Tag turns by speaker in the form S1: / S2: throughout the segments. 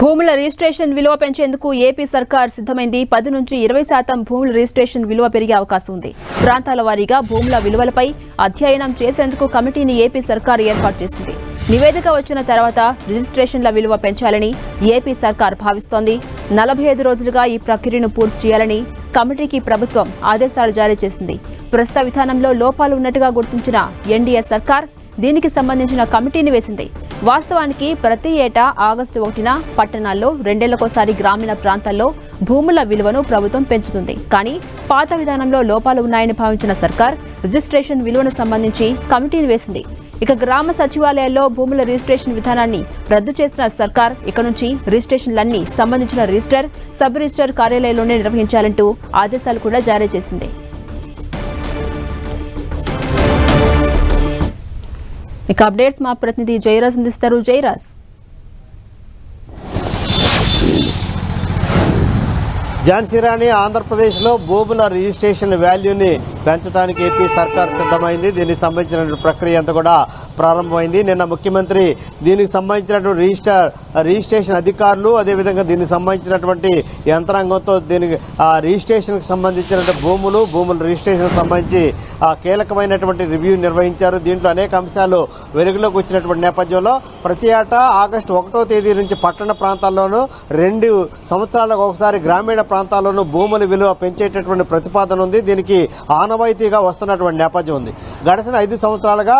S1: భూముల రిజిస్ట్రేషన్ విలువ పెంచేందుకు ఏపీ సర్కార్ సిద్ధమైంది. పది నుంచి ఇరవై శాతం భూముల రిజిస్ట్రేషన్ విలువ పెరిగే అవకాశం ఉంది. ప్రాంతాల వారీగా భూముల విలువలపై అధ్యయనం చేసేందుకు కమిటీని ఏపీ సర్కార్ ఏర్పాటు చేసింది. నివేదిక వచ్చిన తర్వాత రిజిస్ట్రేషన్ల విలువ పెంచాలని ఏపీ సర్కార్ భావిస్తోంది. నలభై ఐదు రోజులుగా ఈ ప్రక్రియను పూర్తి చేయాలని కమిటీకి ప్రభుత్వం ఆదేశాలు జారీ చేసింది. ప్రస్తుత విధానంలో లోపాలు ఉన్నట్టుగా గుర్తించిన ఎన్డీఏ సర్కార్ దీనికి సంబంధించిన కమిటీని వేసింది. వాస్తవానికి ప్రతి ఏటా ఆగస్టు ఒకటిన పట్టణాల్లో రెండేళ్ళకోసారి గ్రామీణ ప్రాంతాల్లో భూముల విలువను ప్రభుత్వం పెంచుతుంది. కానీ పాత విధానంలో లోపాలు ఉన్నాయని భావించిన సర్కార్ రిజిస్ట్రేషన్ విలువను సంబంధించి కమిటీని వేసింది. ఇక గ్రామ సచివాలయాల్లో భూముల రిజిస్ట్రేషన్ విధానాన్ని రద్దు చేసిన సర్కార్ ఇక నుంచి రిజిస్ట్రేషన్లన్నీ సంబంధించిన రిజిస్టర్ సబ్ రిజిస్టర్ కార్యాలయంలోనే నిర్వహించాలంటూ ఆదేశాలు కూడా జారీ చేసింది. એક અપડેટ્સમાં પ્રતિનિધિ જયરસ નિસ્તરુ જયરસ
S2: ఝాన్సీ రాణి ఆంధ్రప్రదేశ్లో భూముల రిజిస్ట్రేషన్ వాల్యూని పెంచడానికి ఏపీ సర్కార్ సిద్ధమైంది. దీనికి సంబంధించిన ప్రక్రియ అంతా కూడా ప్రారంభమైంది. నిన్న ముఖ్యమంత్రి దీనికి సంబంధించినటువంటి రిజిస్టర్ రిజిస్ట్రేషన్ అధికారులు అదేవిధంగా దీనికి సంబంధించినటువంటి యంత్రాంగంతో దీనికి ఆ రిజిస్ట్రేషన్కి సంబంధించిన భూములు భూముల రిజిస్ట్రేషన్ సంబంధించి కీలకమైనటువంటి రివ్యూ నిర్వహించారు. దీంట్లో అనేక అంశాలు వెలుగులోకి వచ్చినటువంటి నేపథ్యంలో ప్రతి ఏటా ఆగస్టు ఒకటో తేదీ నుంచి పట్టణ ప్రాంతాల్లోనూ రెండు సంవత్సరాలకు ఒకసారి గ్రామీణ ప్రాంతాల్లోనూ భూముల విలువ పెంచేటటువంటి ప్రతిపాదన ఉంది. దీనికి ఆనవాయితీగా వస్తున్నటువంటి నేపథ్యం ఉంది. గడిచిన ఐదు సంవత్సరాలుగా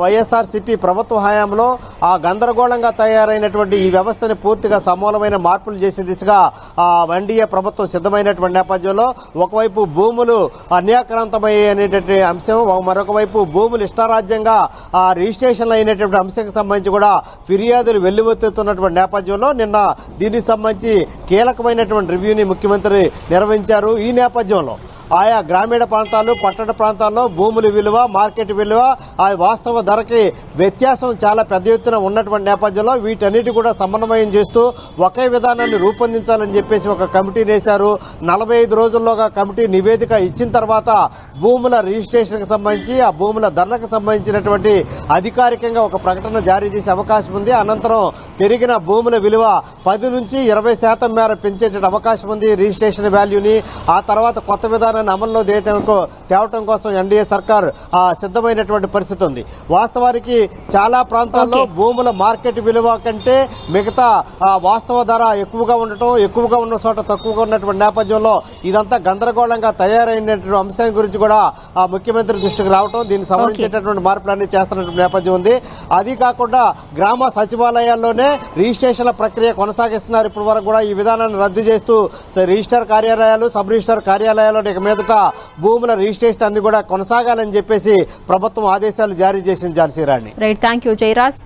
S2: వైఎస్ఆర్సీపీ ప్రభుత్వ హయాంలో ఆ గందరగోళంగా తయారైనటువంటి ఈ వ్యవస్థని పూర్తిగా సమూలమైన మార్పులు చేసే దిశగా ఆ ఎన్డీఏ ప్రభుత్వం సిద్ధమైనటువంటి నేపథ్యంలో ఒకవైపు భూములు అన్యాక్రాంతమయ్యే అనేటువంటి అంశం మరొక వైపు భూములు ఇష్టారాజ్యంగా ఆ రిజిస్ట్రేషన్లు అయినటువంటి అంశంకి సంబంధించి కూడా ఫిర్యాదులు వెల్లువెత్తుతున్నటువంటి నేపథ్యంలో నిన్న దీనికి సంబంధించి కీలకమైనటువంటి రివ్యూని ముఖ్యమంత్రి నిర్వహించారు. ఈ నేపథ్యంలో ఆయా గ్రామీణ ప్రాంతాలు పట్టణ ప్రాంతాల్లో భూముల విలువ మార్కెట్ విలువ ఆ వాస్తవ ధరకి వ్యత్యాసం చాలా పెద్ద ఎత్తున ఉన్నటువంటి నేపథ్యంలో వీటన్నిటి కూడా సమన్వయం చేస్తూ ఒకే విధానాన్ని రూపొందించాలని చెప్పేసి ఒక కమిటీ వేశారు నలభై ఐదు రోజుల్లోగా కమిటీ నివేదిక ఇచ్చిన తర్వాత భూముల రిజిస్ట్రేషన్కి సంబంధించి ఆ భూముల ధరలకు సంబంధించినటువంటి అధికారికంగా ఒక ప్రకటన జారీ చేసే అవకాశం ఉంది. అనంతరం పెరిగిన భూముల విలువ పది నుంచి ఇరవై శాతం మేర పెంచేట అవకాశం ఉంది రిజిస్ట్రేషన్ వాల్యూని. ఆ తర్వాత కొత్త విధానం విధానాన్ని అమల్లో తేయటం కో- తేవటం కోసం ఎన్డీఏ సర్కార్ ఆ, సిద్ధమైనటువంటి పరిస్థితి ఉంది. వాస్తవానికి చాలా ప్రాంతాల్లో. భూముల మార్కెట్ విలువ కంటే మిగతా వాస్తవ ధర ఎక్కువగా ఉండటం ఎక్కువగా ఉన్న చోట తక్కువగా ఉన్నటువంటి నేపథ్యంలో ఇదంతా గందరగోళంగా తయారైనటువంటి అంశం గురించి కూడా ముఖ్యమంత్రి దృష్టికి రావటం దీన్ని సవరించేటటువంటి మార్పులన్నీ చేస్తున్నటువంటి నేపథ్యం ఉంది. అది కాకుండా గ్రామ సచివాలయాల్లోనే రిజిస్ట్రేషన్ల ప్రక్రియ కొనసాగిస్తున్నారు. ఇప్పటి వరకు కూడా ఈ విధానాన్ని రద్దు చేస్తూ రిజిస్టర్ కార్యాలయాలు సబ్ రిజిస్టర్ కార్యాలయాల్లో ఇక మీదట భూముల రిజిస్ట్రేషన్ అన్ని కూడా కొనసాగాలని చెప్పేసి ప్రభుత్వం ఆదేశాలు జారీ చేసింది Jhansi Rani.
S1: Right thank you Jayaraj